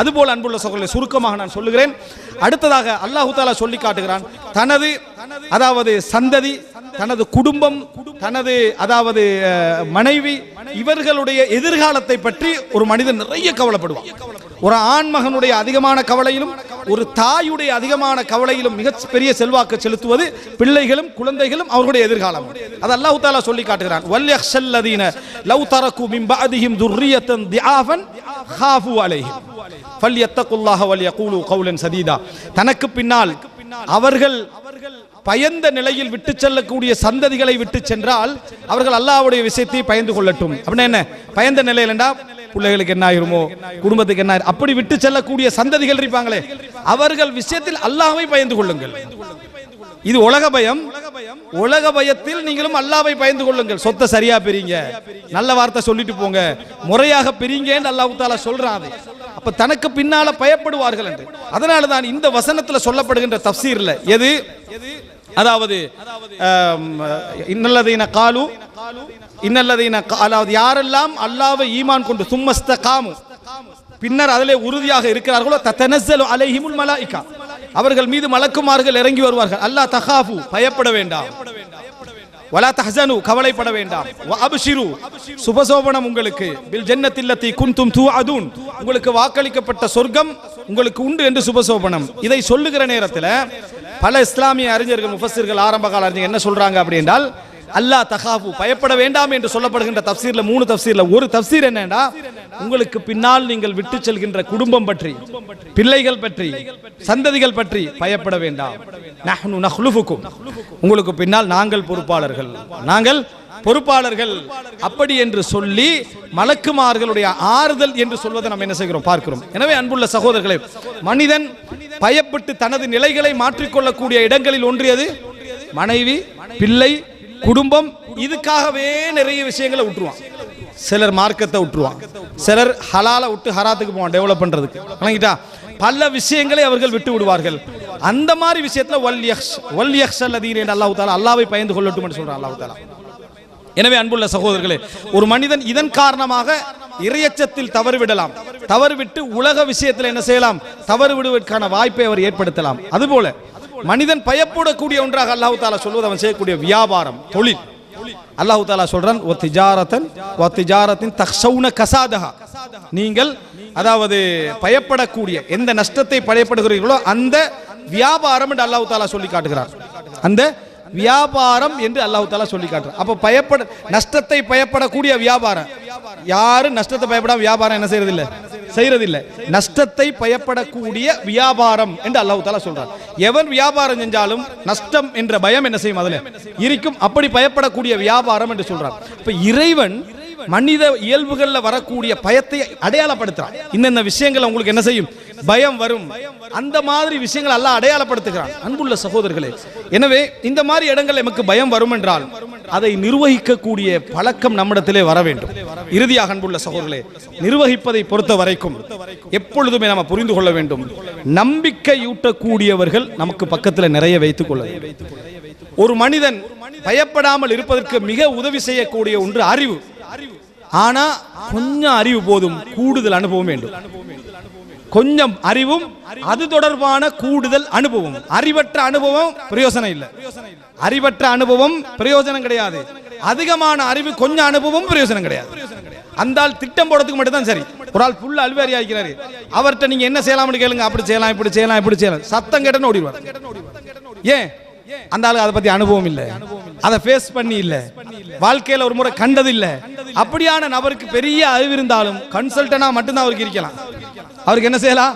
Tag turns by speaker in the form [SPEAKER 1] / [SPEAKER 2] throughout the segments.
[SPEAKER 1] அதுபோல் அன்புள்ள சகோதரர்களை சுருக்கமாக நான் சொல்லுகிறேன். அடுத்ததாக அல்லாஹு தாலா சொல்லி காட்டுகிறான் தனது அதாவது சந்ததி தனது குடும்பம் தனது அதாவது மனைவி இவர்களுடைய எதிர்காலத்தை பற்றி ஒரு மனிதன் நிறைய கவலைப்படுவான். ஒரு ஆண் மகனுடைய அதிகமான கவலையிலும் ஒரு தாயுடைய அதிகமான கவலையிலும் மிக பெரிய செல்வாக்கு செலுத்துவது பிள்ளைகளும் குழந்தைகளும் அவர்களுடைய எதிர்காலம். அது அல்லாஹு தாலா சொல்லி காட்டுகிறான். வல்யஹ்ஷல்லதீன லவ் தரக்கு மின் துர்ரியத்தன் தியாவன் ஹாஃபு அலைஹிம் ஃபல்யத்தகுல்லாஹ வல்யகூலு கௌலன் சதீதா தனக்கு பின்னால் அவர்கள் பயந்த நிலையில் விட்டு செல்லக்கூடிய சந்ததிகளை விட்டு சென்றால் அவர்கள் அல்லாவுடைய விஷயத்தை பயந்து கொள்ளட்டும். அப்படின்னா என்ன? பயந்த நிலையில் என்றா பிள்ளைகளுக்கு என்ன ஆயிருமோ? குடும்பத்துக்கு என்ன அப்படி விட்டு செல்லக்கூடிய சந்ததிகள் இருப்பாங்களே. அவர்கள் விஷயத்தில் அல்லாஹை பயந்து கொள்ளுங்கள். இது உலக பயம். உலக பயத்தில் நீங்களும் அல்லாவை பயந்து கொள்ளுங்கள். சொத்தை சரியா பிரிங்க. நல்ல வார்த்தை சொல்லிட்டு போங்க. முறையாக பிரிங்கன்னு அல்லாஹ் தாலா சொல்றான் அது. அப்ப தனக்கு பின்னால பயப்படுவார்கள் என்று. அதனால தான் இந்த வசனத்துல சொல்லப்படுகின்ற தப்சீர்ல எது? அதாவது இன்னல்லதீன காலு இன்னல்லதீன அதாவது யாரெல்லாம் அல்லாவை ஈமான் கொண்டு சும்மஸ்த காமு பின்னர் அதிலே உறுதியாக இருக்கிறார்களோ தத்தனசல் அலைஹிமுல் மலாய்க்கா அவர்கள் மீது மலக்குமார்கள் இறங்கி வருவார்கள். அல்லாஹ் தகாஃபு பயப்பட வேண்டாம். வலா தஹசனு கவலைப்பட வேண்டாம். அபிஷிரு சுபசோபனம் உங்களுக்கு. பில் ஜன்னத்தில்லத்தி குன்தும் தூஅதுன். உங்களுக்கு வாக்களிக்கப்பட்ட சொர்க்கம் உங்களுக்கு உண்டு என்று சுபசோபனம். இதை சொல்லுகிற நேரத்தில் பல இஸ்லாமிய அறிஞர்கள் முஃபஸிர்கள் ஆரம்ப கால அறிஞர்கள் என்ன சொல்றாங்க அப்படி அல்லா அல்லாஹ் தகாஃபு பயப்பட வேண்டாம் என்று சொல்லப்படுகின்ற தப்சீர்ல மூணு தப்சீர்ல. ஒரு தப்சீர் என்னன்னா உங்களுக்கு பின்னால் நீங்கள் விட்டு செல்கின்ற குடும்பம் பற்றி பிள்ளைகள் பற்றி சந்ததிகள் பற்றி பயப்பட வேண்டாம். நஹ்னு நஹ்லுஃபுக்கும். உங்களுக்கு பின்னால் நாங்கள் பொறுப்பாளர்கள். நாங்கள் பொறுப்பாளர்கள். அப்படி என்று சொல்லி மலக்குமார்களுடைய ஆறுதல் என்று சொல்வதை நாம் என்ன செய்கிறோம்? பார்க்கிறோம். எனவே அன்புள்ள சகோதரர்களே மனிதன் பயப்பட்டு தனது நிலைகளை மாற்றிக்கொள்ளக்கூடிய இடங்களில் ஒன்றியது மனைவி பிள்ளை குடும்பம் இதுக்காகவே நிறைய விஷயங்களை விட்டுருவான். சிலர் மார்க்கத்தை விட்டுருவான். சிலர் ஹலால விட்டு ஹராத்துக்கு போவான் டெவலப் பண்றதுக்கு. வணங்கிட்டா பல விஷயங்களை அவர்கள் விட்டு விடுவார்கள். அந்த மாதிரி விஷயத்துல வல் யக்ஷ் வல் யக்ஷ் அல்லதீன் என்று அல்லாஹ் தாலா அல்லாவை பயந்து கொள்ளட்டும் என்று சொல்றான் அல்லாஹு தாலா எனவே அன்புள்ள சகோதரர்களே ஒரு மனிதன் இதன் காரணமாக இறையச்சத்தில் தவறு விடலாம் தவறு விட்டு உலக விஷயத்தில் என்ன செய்யலாம்? தவறு விடுவதற்கான வாய்ப்பை அவர் ஏற்படுத்தலாம். அதுபோல மனிதன் பயப்படக்கூடிய ஒன்றாக அல்லாஹு தாலா சொல்வது அவன் செய்யக்கூடிய வியாபாரம் தொழில். அல்லாஹு தாலா சொல்றான் ஒ திஜாரத்தன் ஒ திஜாரத்தின் தக்ஷவுன கசாதகா நீங்கள் அதாவது பயப்படக்கூடிய எந்த நஷ்டத்தை பயப்படுகிறீர்களோ அந்த வியாபாரம் என்று அல்லாஹு தாலா சொல்லி காட்டுகிறார். அந்த வியாபாரம் என்று அல்லாஹு தாலா சொல்லி காட்டுறார் அப்போ பயப்பட நஷ்டத்தை பயப்படக்கூடிய வியாபாரம். யாரும் நஷ்டத்தை பயப்படாம வியாபாரம் என்ன செய்யறது இல்ல செய்யறது இல்ல நஷ்டத்தை பயப்படக்கூடிய வியாபாரம் என்று அல்லாஹ் தாலா சொல்றான். எவன் வியாபாரம் செஞ்சாலும் நஷ்டம் என்ற பயம் என்ன செய்யும் அதுல? இருக்கும். அப்படி பயப்படக்கூடிய வியாபாரம் என்று சொல்றான். இப்ப இறைவன் மனித இயல்புகள்ல வரக்கூடிய பயத்தை அடையாளப்படுத்துறான். இன்னென்ன விஷயங்களை உங்களுக்கு என்ன செய்யும்? பயம் வரும். அந்த மாதிரி விஷயங்கள் எல்லாம் அடையாளப்படுத்துகிறான். அன்புள்ள சகோதரர்களே எனவே இந்த மாதிரி இடங்கள் நமக்கு பயம் வரும் என்றால் அதை நிர்வகிக்கக்கூடிய பழக்கம் நம்மிடத்திலே வர வேண்டும். இறுதியாக அன்புள்ள சகோதரர்களே நிர்வகிப்பதை பொறுத்த வரைக்கும் எப்பொழுதுமே நம்ம புரிந்து கொள்ள வேண்டும். நம்பிக்கையூட்டக்கூடியவர்கள் நமக்கு பக்கத்தில் நிறைய வைத்துக் கொள்ள ஒரு மனிதன் பயப்படாமல் இருப்பதற்கு மிக உதவி செய்யக்கூடிய ஒன்று அறிவு. ஆனா கொஞ்சம் அறிவு போதும் கூடுதல் அனுபவம் வேண்டும். கொஞ்சம் அறிவும் அது தொடர்பான கூடுதல் அனுபவம். அறிவற்ற அனுபவம் பிரயோசனம் இல்லை. அறிவற்ற அனுபவம் பிரயோஜனம் கிடையாது. அதிகமான அறிவு கொஞ்சம் அனுபவம் பிரயோஜனம் கிடையாது. அந்த ஆள் திட்டம் போடுறதுக்கு மட்டும் தான் சரி. ஒரு ஆள் புல்ல அல்வாரி ஆகிறாரு அவர்கிட்ட நீங்க என்ன செய்யலாம்னு கேளுங்க. அப்படி செய்யலாம் இப்படி செய்யலாம் இப்படி செய்யலாம். சத்தம் கேட்டன்னு ஓடிடுவார். ஏன்? அந்த ஆளுக்கு அதை பத்தி அனுபவம் இல்ல. அதை ஃபேஸ் பண்ணி இல்ல. வாழ்க்கையில ஒரு முறை கண்டது இல்ல. அப்படியான நபருக்கு பெரிய அறிவு இருந்தாலும் கன்சல்டனா மட்டும்தான் அவருக்கு இருக்கலாம். அவருக்கு என்ன செய்யலாம்?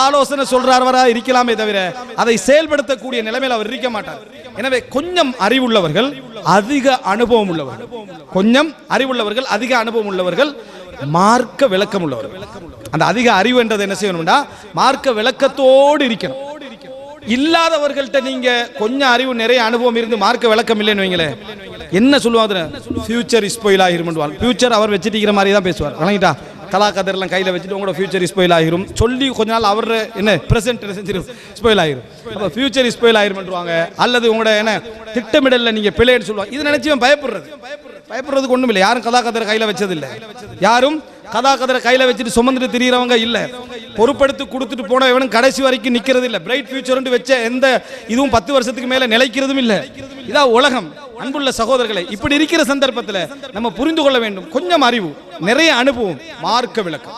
[SPEAKER 1] ஆலோசனை சொல்றாரவரா இருக்கலாமே தவிர அதை செயல்படுத்தக்கூடிய நிலைமையில் அவர் இருக்க மாட்டார். எனவே கொஞ்சம் அறிவுள்ளவர்கள் அதிக அனுபவம் உள்ளவர்கள் கொஞ்சம் அறிவுள்ளவர்கள் அதிக அனுபவம் உள்ளவர்கள் மார்க்க விளக்கம் உள்ளவர்கள். அந்த அதிக அறிவு என்றது என்ன செய்யணும்னா மார்க்க விளக்கத்தோடு இருக்கணும். இல்லாதவர்கள்ட்ட நீங்க கொஞ்சம் அறிவு நிறைய அனுபவம் இருந்து மார்க்க விளக்கம் இல்லைன்னு வைங்களேன் என்ன சொல்லுவாங்க ஃபியூச்சர் ஸ்போயில் ஆகிரும் ஃபியூச்சர் அவர் வச்சுட்டு மாதிரி தான் பேசுவார். வணங்கிட்டா கலாகாதர்லாம் கையில் வச்சுட்டு உங்களோட ஃபியூச்சர் ஸ்போயில் ஆகிரும் சொல்லி கொஞ்ச நாள் அவர் என்ன ப்ரெசென்ட் செஞ்சிரும் ஸ்பெயில் ஆகிரும் அப்போ ஃபியூச்சர் ஸ்போயில் ஆகிரும்ன்றாங்க அல்லது உங்களோட என்ன திட்டமிடலில் நீங்கள் பிழைன்னு சொல்லுவாங்க. இது நினச்சி பயப்படுறது. பயப்படுறதுக்கு ஒன்றும் இல்லை யாரும் கதா கதர் கையில் வச்சதில்லை. யாரும் கதா கதரை கையில் வச்சுட்டு சுமந்துட்டு திரியறவங்க இல்லை. பொறுப்படுத்தி கொடுத்துட்டு போன இவனும் கடைசி வரைக்கும் நிற்கிறது இல்லை. பிரைட் ஃபியூச்சர்னு வச்ச எந்த இதுவும் பத்து வருஷத்துக்கு மேல நிலைக்கிறதும் இல்லை. இதா உலகம். அன்புள்ள சகோதரர்களை இப்படி இருக்கிற சந்தர்ப்பத்தில் நம்ம புரிந்து கொள்ள வேண்டும். கொஞ்சம் அறிவு நிறைய அனுபவம் மார்க்க விளக்கம்.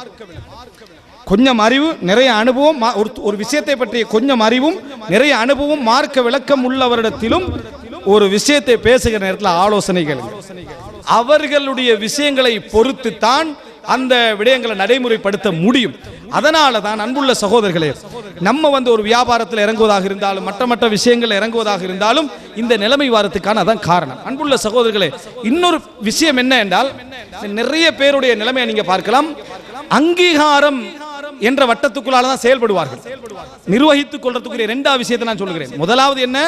[SPEAKER 1] கொஞ்சம் அறிவு நிறைய அனுபவம் ஒரு ஒரு விஷயத்தை பற்றிய கொஞ்சம் அறிவும் நிறைய அனுபவம் மார்க்க விளக்கம் உள்ளவரிடத்திலும் ஒரு விஷயத்தை பேசுகிற நேரத்தில் ஆலோசனைகள். அவர்களுடைய விஷயங்களை பொறுத்து தான் அந்த விடயங்களை நடைமுறைப்படுத்த முடியும். அதனால தான் அன்புள்ள சகோதரர்களே நம்ம வந்து ஒரு வியாபாரத்தில் இறங்குவதாக இருந்தாலும் மற்ற மற்ற விஷயங்கள் இறங்குவதாக இருந்தாலும் இந்த நிலைமை வாரத்துக்கான அதான் காரணம். அன்புள்ள சகோதரர்களே இன்னொரு விஷயம் என்ன என்றால் நிறைய பேருடைய நிலைமையை நீங்க பார்க்கலாம். அங்கீகாரம் என்ற வட்டத்துக்குள்ளால தான் செயல்படுவார்கள். நிர்வகித்துக் கொள்றதுக்குரிய இரண்டாவது விஷயத்தை நான் சொல்லுகிறேன். முதலாவது என்ன?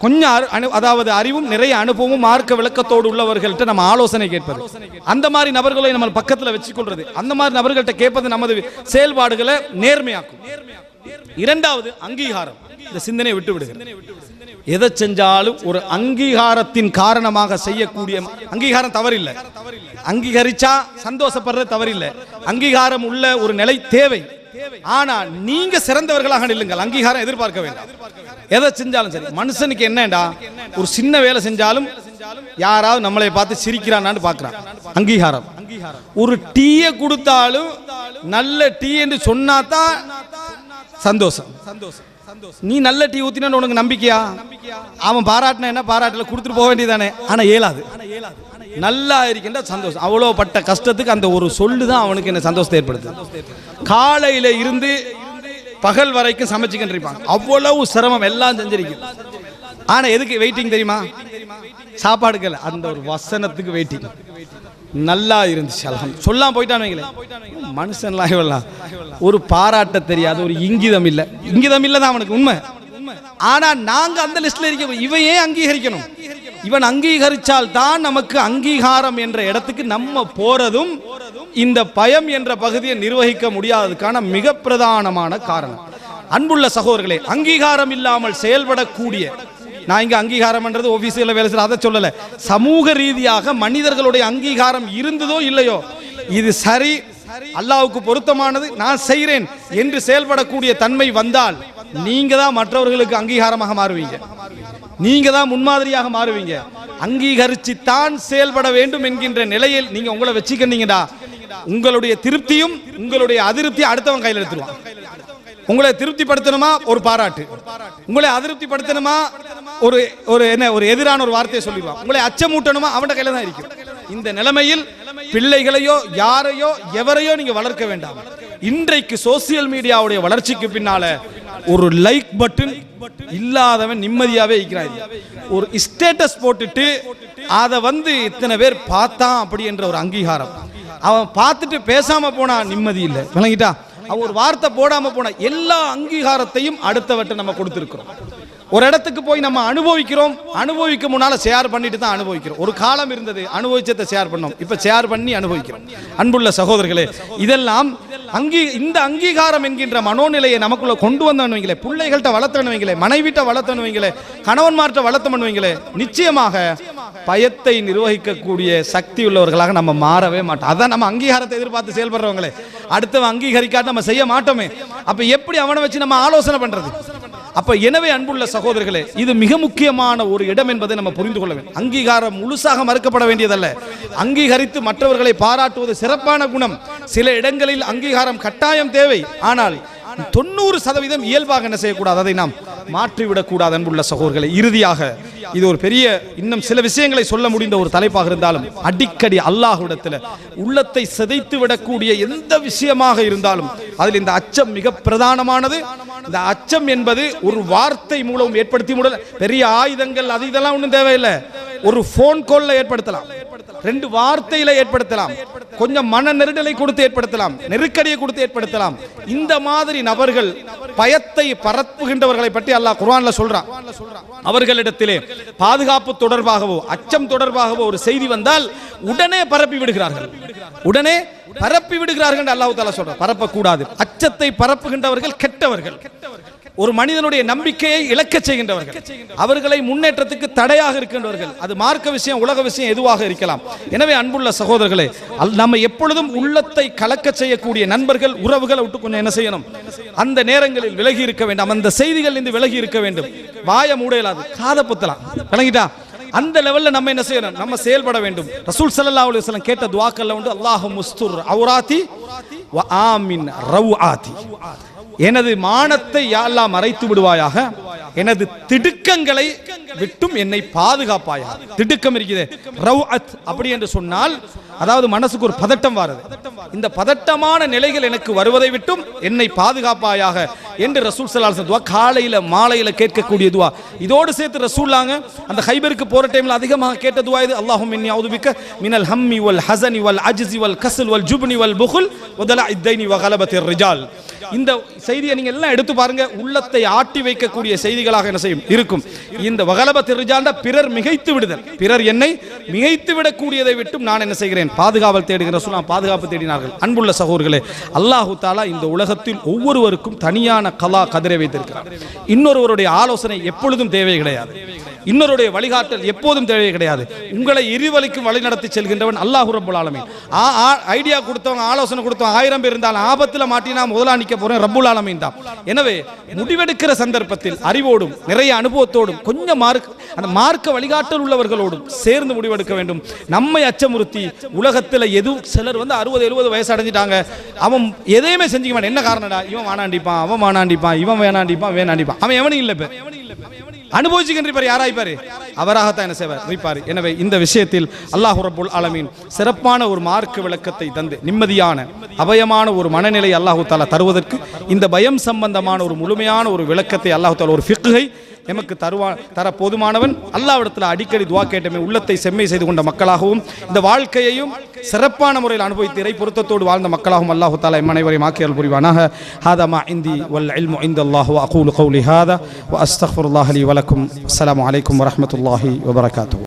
[SPEAKER 1] கொஞ்சம் அனு- அதாவது அறிவும் நிறைய அனுபவமும் மார்க்க விளக்கத்தோடு உள்ளவர்கள்ட்ட நம்ம ஆலோசனை கேட்பது. அந்த மாதிரி நபர்களை நம்ம பக்கத்தில் வச்சுக்கொள்றது. அந்த மாதிரி நபர்கள்ட்ட கேட்பது நமது செயல்பாடுகளை நேர்மையாக்கும். இரண்டாவது அங்கீகாரம். இந்த சிந்தனை விட்டு விடுகிறது எதை செஞ்சாலும் ஒரு அங்கீகாரத்தின் காரணமாக செய்யக்கூடிய அங்கீகாரம் தவறில்லை. அங்கீகரிச்சா சந்தோஷப்படுறது தவறில்லை. அங்கீகாரம் உள்ள ஒரு நிலை தேவை. ஆனா நீங்க சிறந்தவர்களாக நில்லுங்கள். அங்கீகாரம் எதிர்பார்க்க வேண்டாம். எதை செஞ்சாலும் சரி. மனுஷனுக்கு என்னடா ஒரு சின்ன வேலை செஞ்சாலும் யாராவது நம்மளை பார்த்து சிரிக்கிறானான்னு பாக்குறான் அங்கீகாரம். ஒரு டீயை கொடுத்தாலும் நல்ல டீ என்று சொன்னாதான் சந்தோஷம். சந்தோஷம் நீ நல்ல டீ ஊத்தினா உனக்கு நம்பிக்கையா? அவன் பாராட்டினா என்ன? பாராட்டல கொடுத்துட்டு போக வேண்டியதானே ஆனா இயலாது. நல்லா இருக்கின்ற சந்தோஷம். அவ்வளோ பட்ட கஷ்டத்துக்கு அந்த ஒரு சொல்லு தான் அவனுக்கு என்ன சந்தோஷத்தை ஏற்படுத்து காலையில் இருந்து பகல் வரைக்கும் சமைச்சுக்கிட்டு அவ்வளவு சிரமம் எல்லாம் செஞ்சிருக்கும். ஆனால் எதுக்கு வெயிட்டிங் தெரியுமா? சாப்பாடுக்கல அந்த ஒரு வசனத்துக்கு வெயிட்டிங் நல்லா இருந்துச்சு அல்ஹம். சொல்லாம போயிட்டான்னு வைங்களேன். மனுஷன்லாம் இவெல்லாம் ஒரு பாராட்ட தெரியாது ஒரு இங்கிதம் இல்லை. இங்கிதம் இல்லை தான் அவனுக்கு உண்மை. ஆனால் நாங்கள் அந்த லிஸ்ட்ல இருக்க இவன் ஏன் அங்கீகரிக்கணும்? இவன் அங்கீகரிச்சால் தான் நமக்கு அங்கீகாரம் என்ற இடத்துக்கு நம்ம போறதும் இந்த பயம் என்ற பகுதியை நிர்வகிக்க முடியாததுக்கான மிக பிரதானமான காரணம். அன்புள்ள சகோதரர்களே அங்கீகாரம் இல்லாமல் செயல்படக்கூடிய நான் இங்க அங்கீகாரம்ன்றது ஆபீஸ்ல வேலை செய்யற அதை சொல்லல. சமூக ரீதியாக மனிதர்களுடைய அங்கீகாரம் இருந்ததோ இல்லையோ இது சரி அல்லாவுக்கு பொருத்தமானது நான் செய்கிறேன் என்று செயல்படக்கூடிய தன்மை வந்தால் நீங்க தான் மற்றவர்களுக்கு அங்கீகாரமாக மாறுவீங்க. நீங்க தான் முன்மாதிரியாக மாறுவீங்க. அங்கீகரிச்சு தான் செயல்பட வேண்டும் என்கின்ற நிலையில் நீங்க உங்களை வச்சுக்கிட்டீங்கடா உங்களுடைய திருப்தியும் உங்களுடைய அதிருப்தி அடுத்தவன் கையில் எடுத்துருவான். உங்களை திருப்திப்படுத்தணுமா? ஒரு பாராட்டு. உங்களை அதிருப்திப்படுத்தணுமா? ஒரு ஒரு என்ன ஒரு எதிரான ஒரு வார்த்தையை சொல்லிடுவான். உங்களை அச்சமூட்டணுமா? அவன் கையில தான் இருக்கும். இந்த நிலைமையில் பிள்ளைகளையோ யாரையோ எவரையோ நீங்க வளர்க்க வேண்டாம். இன்றைக்கு சோசியல் மீடியாவுடைய வளர்ச்சிக்கு பின்னால ஒரு லைக் பட்டன் இல்லாதவன் நிம்மதியாகவே இருக்கிறான் ஒரு ஸ்டேட்டஸ் போட்டுட்டு அதை வந்து இத்தனை பேர் பார்த்தான் அப்படி என்ற ஒரு அங்கீகாரம். அவன் பார்த்துட்டு பேசாமல் போனா நிம்மதி இல்லை. விளங்கிட்டா? அவன் ஒரு வார்த்தை போடாமல் போன எல்லா அங்கீகாரத்தையும் அடுத்தவற்றை நம்ம கொடுத்துருக்கிறோம். ஒரு இடத்துக்கு போய் நம்ம அனுபவிக்கிறோம் அனுபவிக்க முன்னால் ஷேர் பண்ணிட்டு தான் அனுபவிக்கிறோம். ஒரு காலம் இருந்தது அனுபவிச்சதை ஷேர் பண்ணோம். இப்போ ஷேர் பண்ணி அனுபவிக்கிறோம். அன்புள்ள சகோதரர்களே இதெல்லாம் அங்கீ இந்த அங்கீகாரம் என்கின்ற மனோநிலையை நமக்குள்ள கொண்டு வந்தவங்களே பிள்ளைகள்கிட்ட வளர்த்தனவங்களே மனைவிட்ட வளர்த்தவன் கணவன்மார்கிட்ட கணவன்மார்ட்ட வளர்த்தவன் நிச்சயமாக பயத்தை நிர்வகிக்கக்கூடிய சக்தி உள்ளவர்களாக நம்ம மாறவே மாட்டோம். அதான் நம்ம அங்கீகாரத்தை எதிர்பார்த்து செயல்படுறவங்களே. அடுத்தவன் அங்கீகரிக்காத நம்ம செய்ய மாட்டோமே. அப்போ எப்படி அவனை வச்சு நம்ம ஆலோசனை பண்ணுறது அப்ப எனவே அன்புள்ள சகோதரர்களே இது மிக முக்கியமான ஒரு இடம் என்பதை நம்ம புரிந்து கொள்ள வேண்டும். அங்கீகாரம் முழுசாக மறுக்கப்பட வேண்டியதல்ல. அங்கீகரித்து மற்றவர்களை பாராட்டுவது சிறப்பான குணம். சில இடங்களில் அங்கீகாரம் கட்டாயம் தேவை. ஆனால் தொண்ணூறு சதவீதம் இயல்பாக என்ன செய்யக்கூடாது? அதை நாம் மாற்றிவிடக்கூடாது அன்புள்ள சகோதரர்களை. இறுதியாக இது ஒரு பெரிய இன்னும் சில விஷயங்களை சொல்ல முடிந்த ஒரு தலைப்பாக இருந்தாலும் அடிக்கடி அல்லாஹ்விடத்தில் உள்ளத்தை சிதைத்து விடக்கூடிய எந்த விஷயமாக இருந்தாலும் அதில் இந்த அச்சம் மிக பிரதானமானது. இந்த அச்சம் என்பது ஒரு வார்த்தை மூலம் ஏற்படுத்தி முடியல பெரிய ஆயுதங்கள் அது இதெல்லாம் ஒன்றும் தேவையில்லை. ஒரு ஃபோன் கால்ல ஏற்படுத்தலாம். ரெண்டு வார்த்தையில ஏற்படுத்தலாம். கொஞ்சம் மன நெருடலை கொடுத்து ஏற்படுத்தலாம். நெருக்கடியை கொடுத்து ஏற்படுத்தலாம். இந்த மாதிரி நபர்கள் பயத்தை பரப்புகின்றவர்களை பற்றி அல்லாஹ் குர்ஆன்ல சொல்றான். அவர்களிடத்திலே பாதுகாப்பு தொடர்பாகவோ அச்சம் தொடர்பாகவோ ஒரு செய்தி வந்தால் உடனே பரப்பி விடுகிறார்கள். உடனே பரப்பி விடுகிறார்கள் என்று அல்லாஹ் தாலா சொல்றான். பரப்பக்கூடாது. அச்சத்தை பரப்புகின்றவர்கள் கெட்டவர்கள். ஒரு மனிதனுடைய நம்பிக்கையை இழக்க செய்கின்றவர்கள். அவர்களை முன்னேற்றத்துக்கு தடையாக இருக்கின்றவர்கள். அது மார்க்க விஷயம் உலக விஷயம் எதுவாக இருக்கலாம். எனவே அன்புள்ள சகோதரர்களே நம்ம எப்பொழுதும் உள்ளத்தை கலக்க செய்யக்கூடிய நண்பர்கள் உறவுகளை விட்டு கொஞ்சம் என்ன செய்யணும்? அந்த நேரங்களில் விலகி இருக்க வேண்டும். அந்த செய்திகள் இருந்து விலகி இருக்க வேண்டும். வாய மூடையலாது காதை புத்தலாம். விளங்கிட்டா? அந்த லெவல்ல நம்ம என்ன செய்யணும்? நம்ம செயல்பட வேண்டும். ரசூல் சல்லா அலுவலம் கேட்ட துவாக்கல்ல உண்டு அல்லாஹு முஸ்துர் அவுராத்தி ஆமின் ரவு ரவுஆத்தி. எனது மானத்தை யா மறைத்து விடுவாயாக. எனது திடுக்கங்களை விட்டும் என்னை பாதுகாப்பாயா திடுக்கம் இருக்குது. ரவுஅத் அப்படி என்று சொன்னால் அதாவது மனசுக்கு ஒரு பதட்டம் வருது. இந்த பதட்டமான நிலைகள் எனக்கு வருவதை விட்டும் என்னை பாதுகாப்பாயாக என்று ரசூல் ஸல்லல்லாஹு துவா காலையில் மாலையில் கேட்கக்கூடிய துவா. இதோடு சேர்த்து ரசூல்லாங்க அந்த ஹைபருக்கு போகிற டைமில் அதிகமாக கேட்ட துவா இது அல்லாஹும் இன்னி அவுதுபிக்க மினல் ஹம்மி வல் ஹசனி வல் அஜிசி வல் கசல் வல் ஜுப்னி வல் புகுல் முதலா இத்தைனி வ ரிஜால். இந்த செய்தியை நீங்கள் எல்லாம் எடுத்து பாருங்க உள்ளத்தை ஆட்டி வைக்கக்கூடிய செய்திகளாக என்ன செய்யும்? இருக்கும். இந்த வகலபத் ரிஜால்னா பிறர் மிகைத்து விடுதல். பிறர் என்னை மிகைத்து விடக்கூடியதை விட்டும் நான் என்ன செய்கிறேன்? பாதுகாவல் தேடுகிற சொன்னா பாதுகாப்பு தேடினார்கள். அன்புள்ள சகோர்களே அல்லாஹு தாலா இந்த உலகத்தில் ஒவ்வொருவருக்கும் தனியான கலா கதிரை வைத்திருக்கிறார். இன்னொருவருடைய ஆலோசனை எப்பொழுதும் தேவை கிடையாது. இன்னொருடைய வழிகாட்டல் எப்போதும் தேவை கிடையாது. உங்களை இருவலிக்கும் வழி நடத்தி செல்கின்றவன் அல்லாஹு ரப்புல் ஆலமீன். ஐடியா கொடுத்தவங்க ஆலோசனை கொடுத்தவங்க ஆயிரம் பேர் இருந்தாலும் ஆபத்தில் மாட்டினா முதலா நிற்க போறேன் ரப்புல் ஆலமீன் தான். எனவே முடிவெடுக்கிற சந்தர்ப்பத்தில் அறிவோடும் நிறைய அனுபவத்தோடும் கொஞ்சம் மார்க் அந்த மார்க்க வழிகாட்டல் உள்ளவர்களோடும் சேர்ந்து முடிவெடுக்க வேண்டும். நம்மை அச்சமுறுத்தி உலகத்தில் எது சிலர் வந்து அறுபது எழுபது வயசு அடைஞ்சிட்டாங்க. அவன் எதையுமே செஞ்சுக்க மாட்டான். என்ன காரணம்டா? இவன் வானாண்டிப்பான் அவன் வானாண்டிப்பான் இவன் வேணாண்டிப்பான் வேணாண்டிப்பான். அவன் எவனும் இல்லை இப்ப. அனுபவிச்சுக்கின்ற யாராய்ப்பாரு அவராகத்தான் என்ன செய்வார்? வைப்பார் எனவே இந்த விஷயத்தில் அல்லாஹ் ரபுல் அலமீன் சிறப்பான ஒரு மார்க்க விளக்கத்தை தந்து நிம்மதியான அபயமான ஒரு மனநிலை அல்லாஹு தாலா தருவதற்கு இந்த பயம் சம்பந்தமான ஒரு முழுமையான ஒரு விளக்கத்தை அல்லாஹு தாலா ஒரு ஃபிக்குகை எமக்கு தருவா தர போதுமானவன். அல்லாவிடத்தில் அடிக்கடி துவா கேட்டமே உள்ளத்தை செம்மை செய்து கொண்ட மக்களாகவும் இந்த வாழ்க்கையையும் சிறப்பான முறையில் அனுபவித்து இறை பொருத்தத்தோடு வாழ்ந்த மக்களாகவும் அல்லாஹு தாலா எம் அனைவரையும் ஆக்கியல் புரிவானாக. ஹாதமா இந்தி வல் இல்மு இந்த அல்லாஹு அகூலு கௌலி ஹாதா. அஸ்தஃபுல்லாஹலி வலக்கும் அஸ்லாம் அலைக்கும் வரமத்துல்லாஹி வபரகாத்து